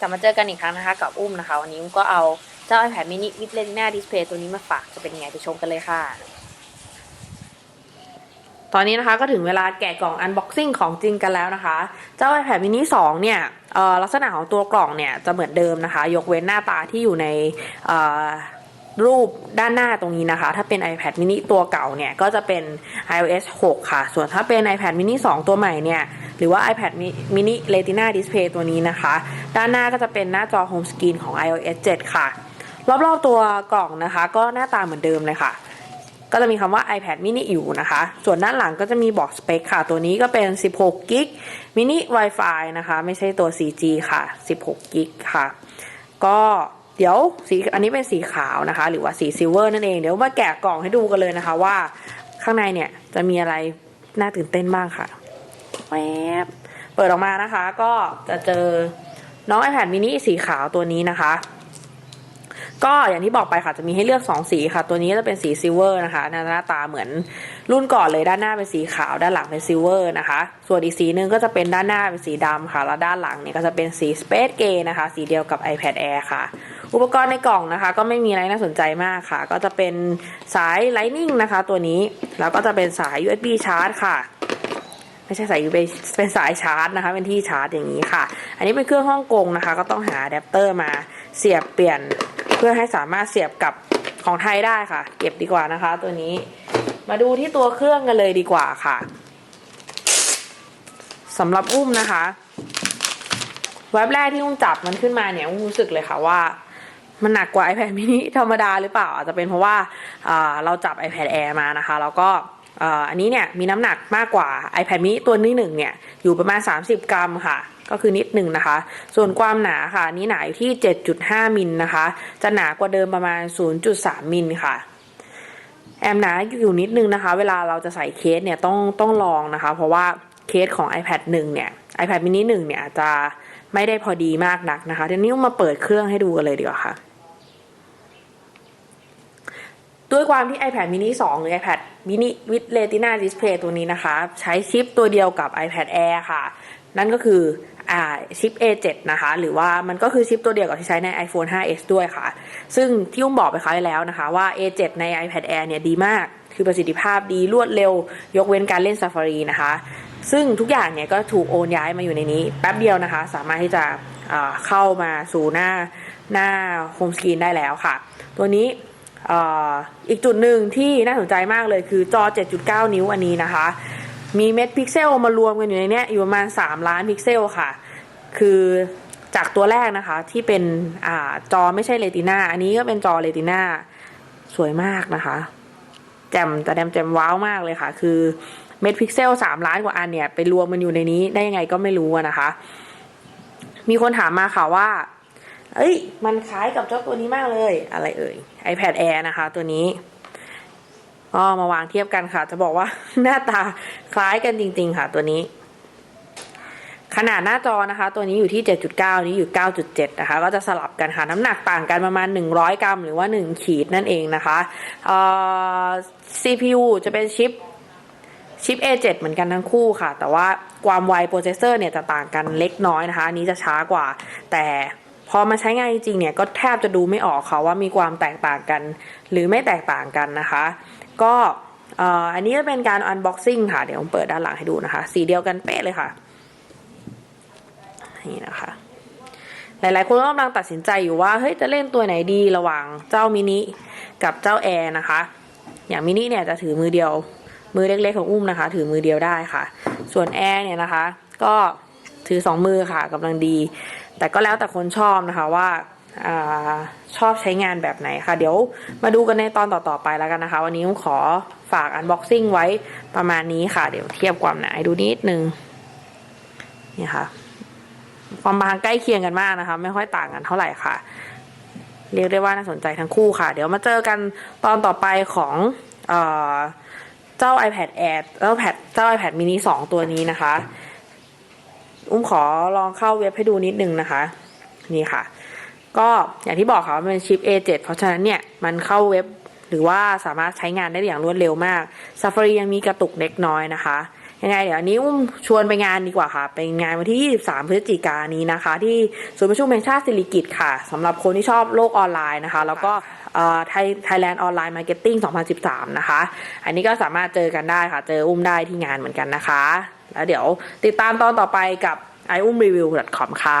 กลับมาเจอกันอีกครั้งนะคะกับอุ้มนะคะ วันนี้อุ้มก็เอาเจ้า iPad mini with Retina display ตัวนี้มาฝากจะเป็นยังไงไปชมกันเลยค่ะ ตอนนี้นะคะก็ถึงเวลาแกะกล่อง unboxing ของจริงกันแล้วนะคะ เจ้า iPad mini 2 เนี่ยลักษณะของตัวกล่องเนี่ยจะเหมือนเดิมนะคะ ยกเว้นหน้าตาที่อยู่ในรูปด้านหน้าตรงนี้นะคะ ถ้าเป็น iPad mini ตัวเก่าเนี่ย ก็จะเป็น iOS 6 ค่ะ ส่วนถ้าเป็น iPad mini 2 ตัวใหม่เนี่ย หรือว่า iPad mini Retina display ตัวนี้นะคะ ด้านหน้าก็จะเป็นหน้าจอ home screen ของ iOS 7 ค่ะ รอบๆตัวกล่องนะคะ ก็หน้าตาเหมือนเดิมเลยค่ะ ก็จะมีคำว่า iPad mini อยู่นะคะ ส่วนด้านหลังก็จะมีบอกสเปคค่ะ ตัวนี้ก็เป็น 16กิก mini Wi-Fi นะคะ ไม่ใช่ตัว 4G ค่ะ 16กิกค่ะ ก็เดี๋ยวสีอันนี้เป็นสีขาวนะคะ หรือว่าสีซิลเวอร์นั่นเอง เดี๋ยวมาแกะกล่องให้ดูกันเลยนะคะว่าข้างในเนี่ยจะมีอะไรน่าตื่นเต้นบ้างค่ะ แวบเปิดออกมานะคะ ก็จะเจอน้อง iPad mini สีขาวตัวนี้นะคะ ก็อย่างที่บอกไปค่ะจะมีให้เลือก 2 สีค่ะ ตัวนี้จะเป็นสีซิลเวอร์นะคะหน้าตาเหมือนรุ่นก่อนเลยด้านหน้าเป็นสีขาว ด้านหลังเป็นซิลเวอร์นะคะ ส่วนอีกสีหนึ่งก็จะเป็นด้านหน้าเป็นสีดำค่ะ แล้วด้านหลังเนี่ยก็จะเป็นสีสเปซเกย์นะคะ สีเดียวกับ iPad Air ค่ะ อุปกรณ์ในกล่องนะคะ ก็ไม่มีอะไรน่าสนใจมากค่ะ ก็จะเป็นสาย Lightning นะคะ ตัวนี้แล้วก็จะเป็นสาย USB ชาร์จค่ะ ไม่ใช่สาย USB เป็นสายชาร์จนะคะ เป็นที่ชาร์จอย่างนี้ค่ะ อันนี้เป็นเครื่องฮ่องกงนะคะ ก็ต้องหาอะแดปเตอร์มาเสียบเปลี่ยนเพื่อให้สามารถเสียบกับของไทยได้ค่ะ เก็บดีกว่านะคะ ตัวนี้มาดูที่ตัวเครื่องกันเลยดีกว่าค่ะสำหรับอุ้มนะคะเว็บแรกที่อุ้มจับมันขึ้นมาเนี่ยอุ้มรู้สึกเลยค่ะว่า มันหนักกว่า iPad mini ธรรมดาหรือเปล่า อาจจะเป็นเพราะว่าอ่าเราจับ iPad Air มานะคะ แล้วก็ อันนี้เนี่ยมีน้ำหนักมากกว่า iPad mini ตัวนี้หนึ่งเนี่ยอยู่ประมาณ 30 กรัมค่ะ ก็คือนิดหนึ่งนะคะ ส่วนความหนาค่ะนนี่หนาอยู่ที่ 7.5 มิลนะคะ จะหนากว่าเดิมประมาณ 0.3 มิลค่ะแอมหนาอยู่นิดนึงนะคะ เวลาเราจะใส่เคสเนี่ยต้องต้องลองนะคะ เพราะว่าเคสของ iPad 1 เนี่ย iPad mini 1 เนี่ยอาจจะไม่ได้พอดีมากนักนะคะทีนี้มาเปิดเครื่องให้ดูกันเลยดีกว่าค่ะ ด้วยความที่ iPad mini 2 หรือ iPad mini with Retina display ตัวนี้นะคะ ใช้ชิปตัวเดียวกับ iPad Air ค่ะ นั่นก็คืออ่าชิป A7 นะคะ หรือว่ามันก็คือชิปตัวเดียวกับที่ใช้ใน iPhone 5s ด้วยค่ะ ซึ่งที่อุ้มบอกไปครั้งแล้วนะคะว่า A7 ใน iPad Air เนี่ยดีมาก คือประสิทธิภาพดีรวดเร็ว ยกเว้นการเล่น Safari นะคะ ซึ่งทุกอย่างเนี่ยก็ถูกโอนย้ายมาอยู่ในนี้ แป๊บเดียวนะคะ สามารถที่จะเข้ามาสู่หน้าหน้าโฮมสกรีนได้แล้วค่ะ ตัวนี้ อีกจุดหนึ่งที่น่าสนใจมากเลยคือจอ 7.9 นิ้วอันนี้นะคะ มีเม็ดพิกเซลมารวมกันอยู่ในนี้อยู่ประมาณ 3 ล้านพิกเซลค่ะ คือจากตัวแรกนะคะที่เป็นอจอไม่ใช่เรติน่าอันนี้ก็เป็นจอเรติน่าสวยมากนะคะ แจ่มแต่แดมแจ่มว้าวมากเลยค่ะ คือเม็ดพิกเซล3ล้านกว่าอันเนี่ยไปรวมมันอยู่ในนี้ได้ยังไงก็ไม่รู้นะคะ มีคนถามมาค่ะว่า เอ้ย มันคล้ายกับเจ้าตัวนี้มากเลย อะไรเอ่ย iPad Air นะคะ ตัวนี้ก็มาวางเทียบกันค่ะ จะบอกว่าหน้าตาคล้ายกันจริง ๆ ค่ะ ตัวนี้ ขนาดหน้าจอนะคะ ตัวนี้อยู่ที่ 7.9 นี้อยู่ 9.7 นะคะ ก็จะสลับกันค่ะ น้ำหนักต่างกันประมาณ 100 กรัม หรือว่า 1 ขีดนั่นเองนะคะเอ่อ CPU จะเป็นชิปชิป A7 เหมือนกันทั้งคู่ค่ะ แต่ว่าความไวโปรเซสเซอร์เนี่ยจะต่างกันเล็กน้อยนะคะอันนี้จะช้ากว่า แต่ พอมาใช้งานจริงเนี่ยก็แทบจะดูไม่ออกค่ะว่ามีความแตกต่างกัน หรือไม่แตกต่างกันนะคะ ก็อันนี้จะเป็นการ unboxing ค่ะ เดี๋ยวผมเปิดด้านหลังให้ดูนะคะ สีเดียวกันเป๊ะเลยค่ะ นี่นะคะ หลายๆ คนก็กำลังตัดสินใจอยู่ว่า เฮ้ย จะเล่นตัวไหนดีระหว่างเจ้ามินิกับเจ้าแอร์นะคะ อย่างมินิเนี่ยจะถือมือเดียว มือเล็กๆของอุ้มนะคะ ถือมือเดียวได้ค่ะ ส่วนแอร์เนี่ยนะคะ ก็ ถือสองมือค่ะกำลังดี แต่ก็แล้วแต่คนชอบนะคะว่าอาชอบใช้งานแบบไหนค่ะ เดี๋ยวมาดูกันในตอนต่อๆไปแล้วกันนะคะ วันนี้ผมขอฝากอันบ็อกซิ่งไว้ประมาณนี้ค่ะ เดี๋ยวเทียบความหนาให้ดูนิดนึงนี่ค่ะ ความบางใกล้เคียงกันมากนะคะ ไม่ค่อยต่างกันเท่าไหร่ค่ะ เรียกได้ว่าน่าสนใจทั้งคู่ค่ะ เดี๋ยวมาเจอกันตอนต่อไปของเอเจ้า iPad Air เจ้า iPad เจ้า iPad mini 2 ตัวนี้นะคะ อุ้มขอลองเข้าเว็บให้ดูนิดนึงนะคะ นี่ค่ะ ก็อย่างที่บอกค่ะว่ามันเป็นชิป A7 เพราะฉะนั้นเนี่ย มันเข้าเว็บหรือว่าสามารถใช้งานได้อย่างรวดเร็วมาก Safari ยังมีกระตุกเล็กน้อยนะคะ ยังไงเดี๋ยวนนี้อุ้มชวนไปงานดีกว่าค่ะ ไปงานวันที่ 23 พฤศจิกายนนี้นะคะ ที่ศูนย์ประชุมแห่งชาติสิริกิติ์ค่ะสำหรับคนที่ชอบโลกออนไลน์นะคะ แล้วก็ไทยไทยแลนด์ออนไลน์มาร์เก็ตติ้ง 2013 นะคะ อันนี้ก็สามารถเจอกันได้ค่ะ เจออุ้มได้ที่งานเหมือนกันนะคะ แล้วเดี๋ยวติดตามตอนต่อไปกับ i u m r e v i e w c o m ค่ะ